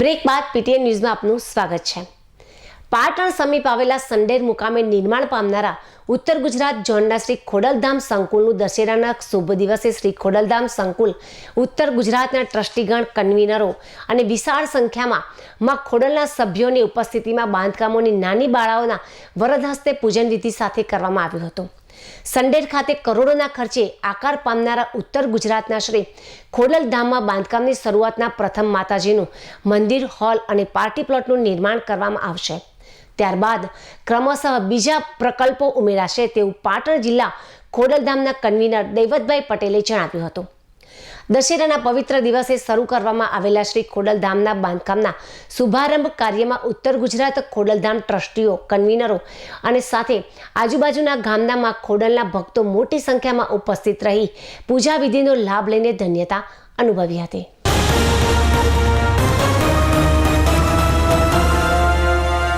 Break બાદ PTN ન્યૂઝમાં આપનું સ્વાગત છે. પાટણ સમીપ આવેલા સંડેર મુકામે નિર્માણ પામનારા ઉત્તર ગુજરાત ઝોનના શ્રી ખોડલધામ સંકુલનું દશેરાના શુભ દિવસે શ્રી ખોડલધામ સંકુલ ઉત્તર ગુજરાતના ટ્રસ્ટીગણ કન્વીનરો અને વિશાળ સંખ્યામાં માં ખોડલના સભ્યોની ઉપસ્થિતિમાં બાંધકામોની નાની બાળાઓના વરદ હસ્તે પૂજન વિધિ સાથે કરવામાં આવ્યું હતું. સંડેર ખાતે કરોડોના ખર્ચે આકાર પામનારા ઉત્તર ગુજરાતના શ્રી ખોડલધામમાં બાંધકામની શરૂઆતના પ્રથમ માતાજીનું મંદિર, હોલ અને પાર્ટી પ્લોટનું નિર્માણ કરવામાં આવશે. ત્યારબાદ ક્રમશઃ બીજા પ્રકલ્પો ઉમેરાશે તેવું પાટણ જિલ્લા ખોડલધામના કન્વીનર દૈવતભાઈ પટેલે જણાવ્યું હતું. દશેરાના પવિત્ર દિવસે શરૂ કરવામાં આવેલા શ્રી ખોડલધામના બાંધકામના શુભારંભ કાર્યમાં ઉત્તર ગુજરાત ખોડલધામ ટ્રસ્ટીઓ, કન્વીનરો અને સાથે આજુબાજુના ગામનામાં ખોડલના ભક્તો મોટી સંખ્યામાં ઉપસ્થિત રહી પૂજા વિધિનો લાભ લઈને ધન્યતા અનુભવી હતી.